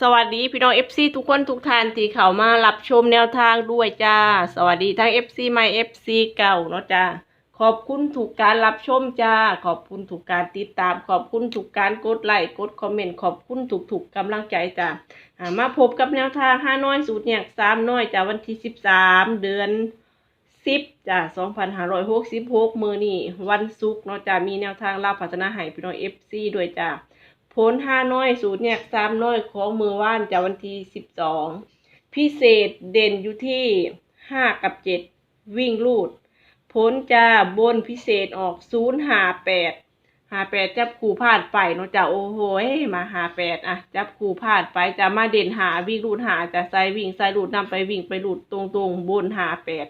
สวัสดีพี่น้อง FC ทุกคนทุกท่านที่เข้ามารับชมแนวทางด้วยจ้า สวัสดีทั้ง FC ใหม่ FC เก่าเนาะจ้าขอบคุณถูกการรับชมจ้า ขอบคุณถูกการติดตาม ขอบคุณถูกการกดไลค์กดคอมเมนต์ขอบคุณถูกถูกกำลังใจจ้ามาพบกับแนวทางห้าน้อยสูตรเนี่ยสามน้อยจ้าวันที่สิบสามเดือนสิบจ้าสองพันห้าร้อยหกสิบหกมือนี่วันศุกร์เนาะจ้ามีแนวทางเล่าพัฒนาให้พี่น้อง FC ด้วยจ้า ผลห้าน้อยสูตรเนี่ยสามน้อยของมือว่านจากวันที่สิบสองพิเศษเด่นอยู่ที่ห้ากับเจ็ดวิ่งลูด ผลจะบนพิเศษออกศูนย์หาแปดหาแปดจับคู่พลาดไปเนาะจ้ะโอ้โหมาหาแปดอะจับคู่พลาดไปจะมาเด่นหาวิ่งลูดหาจะใส่วิ่งใส่ลูดนำไปวิ่งไปลูดตรงตรงๆบนหาแปด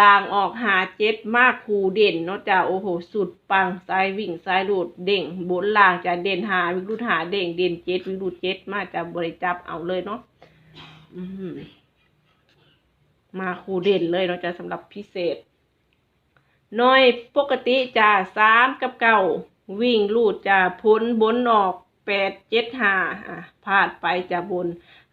ลางออกหาเจ็ดมากคูเด่นเนาะจ้ะโอ้โหสุดปังซ้ายวิ่งซ้ายรูดเด้งบนล่างจะเด่นหาวิ่งรูดหาเด้งเด่นเจ็ดวิ่งรูดเจ็ดมาจะบริจับเอาเลยเนาะมาคูเด่นเลยเนาะจ้ะสำหรับพิเศษน้อยปกติจะสามกับเก้าวิ่งรูดจะพ้นบนออกแปดเจ็ดห้าอะพลาดไปจะบน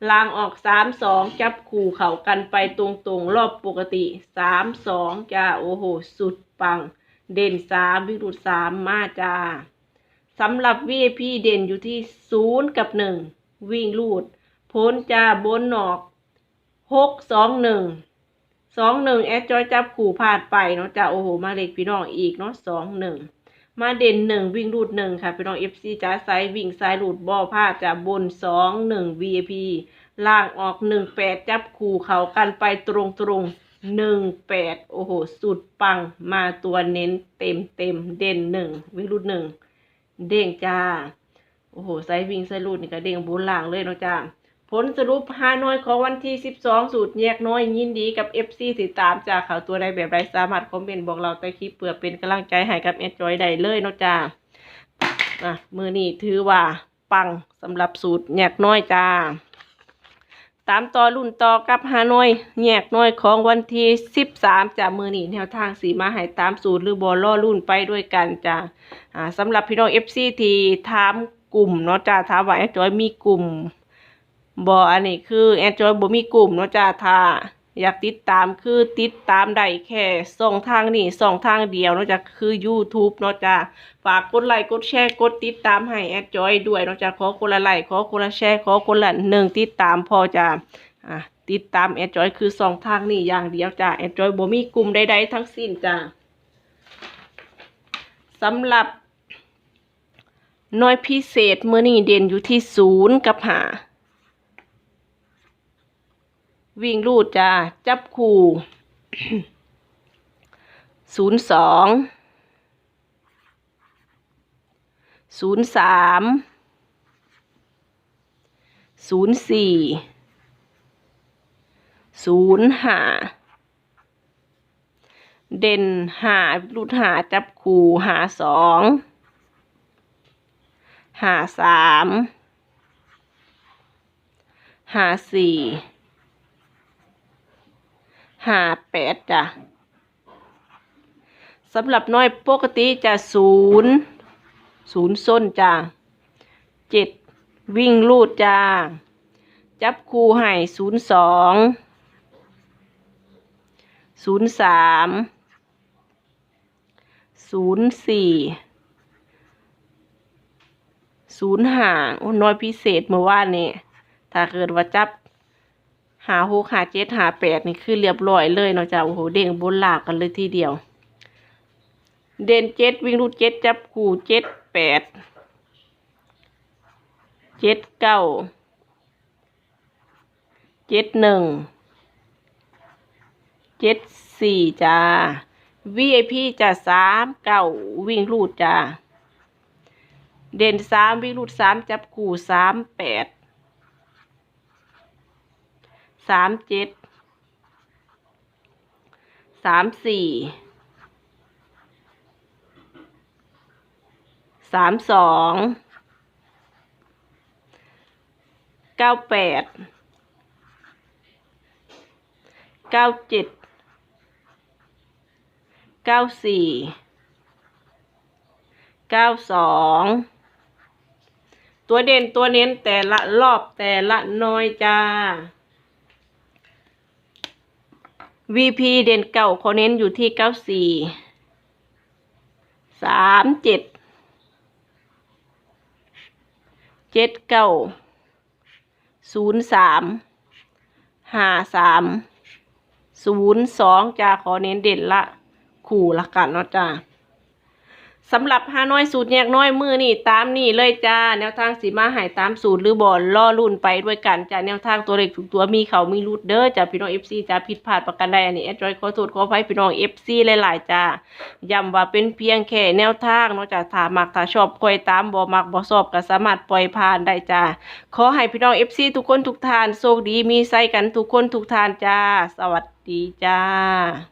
ลางออกสามสองจับคู่เข่ากันไปตรงๆ รอบปกติสามสองจ้าโอ้โห สุดปัง เด่นสามวิรุดสามมาจ้าสำหรับ VIP เด่นอยู่ที่ศูนย์กับหนึ่งวิ่งลูด พ้นจ้าบนออกหกสองหนึ่งสองหนึ่งแอดจอยจับขู่พลาดไปเนาะจ้าโอ้โห มาเล็กพี่น้องอีกเนาะสองหนึ่ง มาเด่นหนึ่งวิ่งรูดหนึ่งค่ะ พี่น้องเอฟซีจ้าไซวิ่งไซรูดบอพลาดจะบนสองหนึ่ง VIP ล่างออกหนึ่งแปดจับคู่เขากันไปตรงตรงหนึ่งแปดโอ้โห สุดปังมาตัวเน้นเต็มเต็มเด่นหนึ่งวิ่งรูดหนึ่งเด้งจ้า โอ้โหไซวิ่งไซรูดนี่ก็เด้งบนล่างเลยเนาะจ้า ผลสรุปฮานอยของวันที่ 12 สูตรแยกน้อยยินดีกับ FC ติดตามจากข่าวตัวใดแบบใดสามารถคอมเมนต์บอกเราใต้คลิปเพื่อเป็นกำลังใจให้กับแอดจอยได้เลยเนาะจ้าอะมือนี้ถือว่าปังสำหรับสูตรแยกน้อยจ้า ตามต่อรุ่นต่อกับฮานอยแยกน้อยของวันที่ 13จากมือนี้แนวทางสีมาให้ตามสูตรหรือบอลล่อรุ่นไปด้วยกันจ้าอ่าสำหรับพี่น้อง FC ที่ถามกลุ่มเนาะจ้าถามว่าแอดจอยมีกลุ่ม บออันนี้คือแอดจอยบ่มีกลุ่มเนาะจ้าถ้าอยากติดตามคือติดตามได้แค่สองทางนี่สองทางเดียวนาะจ้ะคือ YouTube เนาะจ้าฝากกดไลค์กดแชร์กดติดตามให้แอดจอยด้วยเนาะจ้าขอคนละไลค์ขอคนละแชร์ขอคนละหนึ่งติดตามพอจ้าอะติดตามแอดจอยคือสองทางนี่อย่างเดียวจ้าแอดจอยบ่มีกลุ่มใดๆทั้งสิ้นจ้าสำหรับน้อยพิเศษเมื้อนี้เด่นอยู่ที่ศูนย์กับหา วิ่งรูดจ้า จับคู่ศูนย์สองศูนย์สามศูนย์สี่ศูนย์ห้าเด่นหารูดหาจับคู่หาสองหาสามหาสี่ ห้าแปดจ้ะสำหรับน้อยปกติจะศูนย์ศูนย์ส้นจ้ะเจ็ดวิ่งลูดจ้าจับคู่ให้ศูนย์สองศูนย์สามศูนย์สี่ศูนย์ห้าโอ้น้อยพิเศษเมื่อวานนี่ถ้าเกิดว่าจับ หาหกหาเจ็ดหาแปดนี่คือเรียบร้อยเลยเนาะจ้ะโอ้โหเด้งบนหลากกันเลยทีเดียว เด่นเจ็ดวิ่งรูดเจ็ดจับคู่เจ็ดแปดเจ็ดเก้าเจ็ดหนึ่งเจ็ดสี่จ้า VIP จะสามเก้าวิ่งรูดจ้า เด่นสามวิ่งรูดสามจับคู่สามแปด สามเจ็ดสามสี่สามสองเก้าแปดเก้าเจ็ดเก้าสี่เก้าสองตัวเด่นตัวเน้นแต่ละรอบแต่ละน้อยจ้า VP เด่นเก่าเขาเน้นอยู่ที่เก้าสี่สามเจ็ดเจ็ดเก้าศูนย์สามห้าสามศูนย์สองจ้าขอเน้นเด่นละ ขู่ละกันเนาะจ้า สำหรับฮาน้อยสูตรแยกน้อยมือนี่ตามนี่เลยจ้า แนวทางสีมาหายตามสูตรหรือบอลล่อรุ่นไปด้วยกันจ้าแนวทางตัวเล็กถูกตัวมีเขามีรูดเด้อจ้าพี่น้องเอฟซีจ้าผิดพลาดประกันใดอันนี้แอดรอยขอโทษขออภัยพี่น้องเอฟซีหลายๆจ้าย้ำว่าเป็นเพียงแค่แนวทางนาะจ้าถ้ามักถ้าชอบคอยตามบ่มักบ่ชอบก็สามารถปล่อยผ่านได้จ้าขอให้พี่น้องเอฟซีทุกคนทุกทานโชคดีมีไซกันทุกคนทุกทานจ้า สวัสดีจ้า